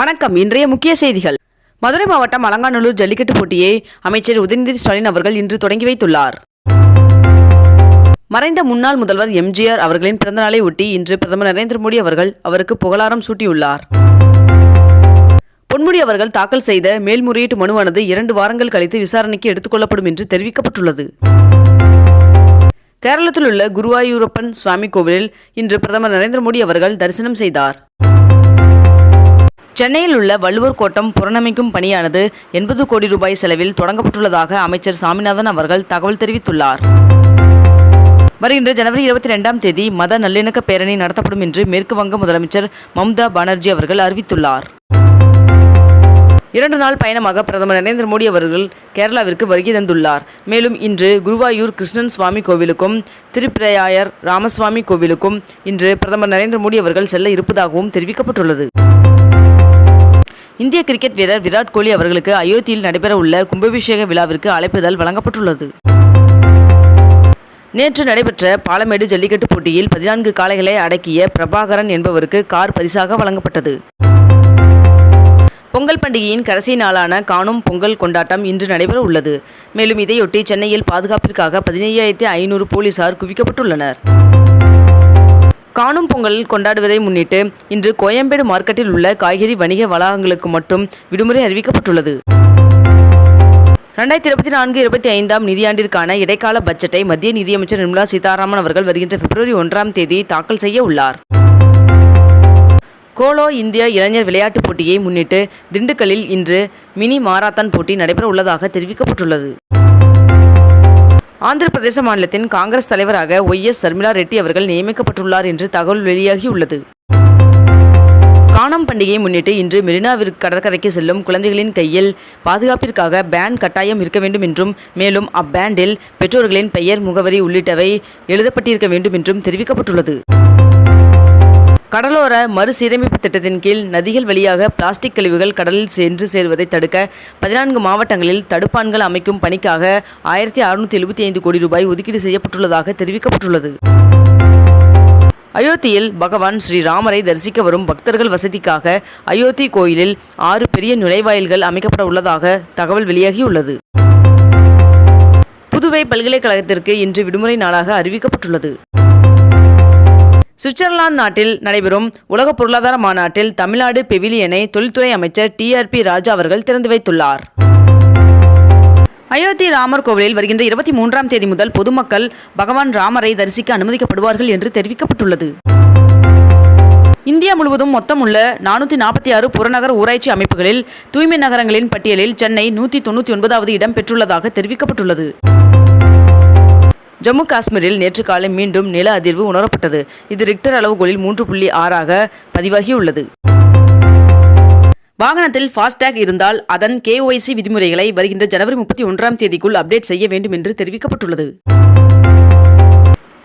வணக்கம். இன்றைய முக்கிய செய்திகள். மதுரை மாவட்டம் அலங்காநல்லூர் ஜல்லிக்கட்டு போட்டியை அமைச்சர் உதயநிதி ஸ்டாலின் அவர்கள் இன்று தொடங்கி வைத்துள்ளார். மறைந்த முன்னாள் முதல்வர் எம்ஜிஆர் அவர்களின் பிறந்தநாளை ஒட்டி இன்று பிரதமர் நரேந்திர மோடி அவர்கள் அவருக்கு புகழாரம் சூட்டியுள்ளார். பொன்முடி அவர்கள் தாக்கல் செய்த மேல்முறையீட்டு மனுவானது இரண்டு வாரங்கள் கழித்து விசாரணைக்கு எடுத்துக்கொள்ளப்படும் என்று தெரிவிக்கப்பட்டுள்ளது. கேரளத்தில் உள்ள குருவாயூரப்பன் சுவாமி கோவிலில் இன்று பிரதமர் நரேந்திர மோடி அவர்கள் தரிசனம் செய்தார். சென்னையில் உள்ள வள்ளுவர் கோட்டம் புறணமைக்கும் பணியானது எண்பது கோடி ரூபாய் செலவில் தொடங்கப்பட்டுள்ளதாக அமைச்சர் சாமிநாதன் அவர்கள் தகவல் தெரிவித்துள்ளார். வருகின்ற ஜனவரி இருபத்தி ரெண்டாம் தேதி மத நல்லிணக்க பேரணி நடத்தப்படும் என்று மேற்கு வங்க முதலமைச்சர் மம்தா பானர்ஜி அவர்கள் அறிவித்துள்ளார். இரண்டு நாள் பயணமாக பிரதமர் நரேந்திர மோடி அவர்கள் கேரளாவிற்கு வருகை தந்துள்ளார். மேலும் இன்று குருவாயூர் கிருஷ்ணன் சுவாமி கோவிலுக்கும் திருப்பிரையாயர் ராமசுவாமி கோவிலுக்கும் இன்று பிரதமர் நரேந்திர மோடி அவர்கள் செல்ல இருப்பதாகவும் தெரிவிக்கப்பட்டுள்ளது. இந்திய கிரிக்கெட் வீரர் விராட் கோலி அவர்களுக்கு அயோத்தியில் நடைபெறவுள்ள கும்பாபிஷேக விழாவிற்கு அழைப்புதல் வழங்கப்பட்டுள்ளது. நேற்று நடைபெற்ற பாலமேடு ஜல்லிக்கட்டு போட்டியில் பதினான்கு காளைகளை அடக்கிய பிரபாகரன் என்பவருக்கு கார் பரிசாக வழங்கப்பட்டது. பொங்கல் பண்டிகையின் கடைசி நாளான காணும் பொங்கல் கொண்டாட்டம் இன்று நடைபெற உள்ளது மேலும் இதையொட்டி சென்னையில் பாதுகாப்பிற்காக பதினையாயிரத்தி ஐநூறு போலீசார் குவிக்கப்பட்டுள்ளனர். காணும் பொங்கல் கொண்டாடுவதை முன்னிட்டு இன்று கோயம்பேடு மார்க்கெட்டில் உள்ள காய்கறி வணிக வளாகங்களுக்கு மட்டும் விடுமுறை அறிவிக்கப்பட்டுள்ளது. ரெண்டாயிரத்தி இருபத்தி நான்கு இருபத்தி ஐந்தாம் நிதியாண்டிற்கான இடைக்கால பட்ஜெட்டை மத்திய நிதியமைச்சர் நிர்மலா சீதாராமன் அவர்கள் வருகின்ற பிப்ரவரி ஒன்றாம் தேதி தாக்கல் செய்ய உள்ளார். கோலோ இந்தியா இளைஞர் விளையாட்டுப் போட்டியை முன்னிட்டு திண்டுக்கல்லில் இன்று மினி மாராத்தான் போட்டி நடைபெற உள்ளதாக தெரிவிக்கப்பட்டுள்ளது. ஆந்திர பிரதேச மாநிலத்தின் காங்கிரஸ் தலைவராக ஒய் எஸ் சர்மிளா ரெட்டி அவர்கள் நியமிக்கப்பட்டுள்ளார் என்று தகவல் வெளியாகியுள்ளது. காணம் பண்டிகையை முன்னிட்டு இன்று மெரினாவிற்கு கடற்கரைக்கு செல்லும் குழந்தைகளின் கையில் பாதுகாப்பிற்காக பேண்ட் கட்டாயம் இருக்க வேண்டும் என்றும் மேலும் அப்பேண்டில் பெற்றோர்களின் பெயர் முகவரி உள்ளிட்டவை எழுதப்பட்டிருக்க வேண்டும் என்றும் தெரிவிக்கப்பட்டுள்ளது. கடலோர மறுசீரமைப்பு திட்டத்தின் கீழ் நதிகள் வழியாக பிளாஸ்டிக் கழிவுகள் கடலில் சென்று சேர்வதை தடுக்க பதினான்கு மாவட்டங்களில் தடுப்பான்கள் அமைக்கும் பணிக்காக ஆயிரத்தி அறுநூற்றி எழுபத்தி ஐந்து கோடி ரூபாய் ஒதுக்கீடு செய்யப்பட்டுள்ளதாக தெரிவிக்கப்பட்டுள்ளது. அயோத்தியில் பகவான் ஸ்ரீராமரை தரிசிக்க வரும் பக்தர்கள் வசதிக்காக அயோத்தி கோயிலில் ஆறு பெரிய நுழைவாயில்கள் அமைக்கப்பட உள்ளதாக தகவல் வெளியாகியுள்ளது. புதுவை பல்கலைக்கழகத்திற்கு இன்று விடுமுறை நாளாக அறிவிக்கப்பட்டுள்ளது. சுவிட்சர்லாந்து நாட்டில் நடைபெறும் உலக பொருளாதார மாநாட்டில் தமிழ்நாடு பெவிலியனை தொழில்துறை அமைச்சர் டிஆர்பி ராஜா அவர்கள் திறந்து வைத்துள்ளார். அயோத்தி ராமர் கோவிலில் வருகின்ற இருபத்தி மூன்றாம் தேதி முதல் பொதுமக்கள் பகவான் ராமரை தரிசிக்க அனுமதிக்கப்படுவார்கள் என்று தெரிவிக்கப்பட்டுள்ளது. இந்தியா முழுவதும் மொத்தம் உள்ள நானூற்றி நாற்பத்தி ஆறு புறநகர் ஊராட்சி அமைப்புகளில் தூய்மை நகரங்களின் பட்டியலில் சென்னை நூற்றி தொண்ணூற்றி ஒன்பதாவது இடம் பெற்றுள்ளதாக தெரிவிக்கப்பட்டுள்ளது. ஜம்மு காஷ்மீரில் நேற்று காலை மீண்டும் நில அதிர்வு உணரப்பட்டது. இது ரிக்டர் அளவுகோலில் மூன்று புள்ளி ஆறாக பதிவாகியுள்ளது. வாகனத்தில் ஃபாஸ்டேக் இருந்தால் அதன் கேஒய்சி விதிமுறைகளை வருகின்ற ஜனவரி முப்பத்தி ஒன்றாம் தேதிக்குள் அப்டேட் செய்ய வேண்டும் என்று தெரிவிக்கப்பட்டுள்ளது.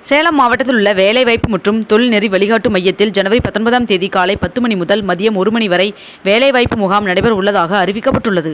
சேலம் மாவட்டத்தில் உள்ள வேலைவாய்ப்பு மற்றும் தொழில்நெறி வழிகாட்டு மையத்தில் ஜனவரி பத்தொன்பதாம் தேதி காலை பத்து மணி முதல் மதியம் ஒரு மணி வரை வேலைவாய்ப்பு முகாம் நடைபெற உள்ளதாக அறிவிக்கப்பட்டுள்ளது.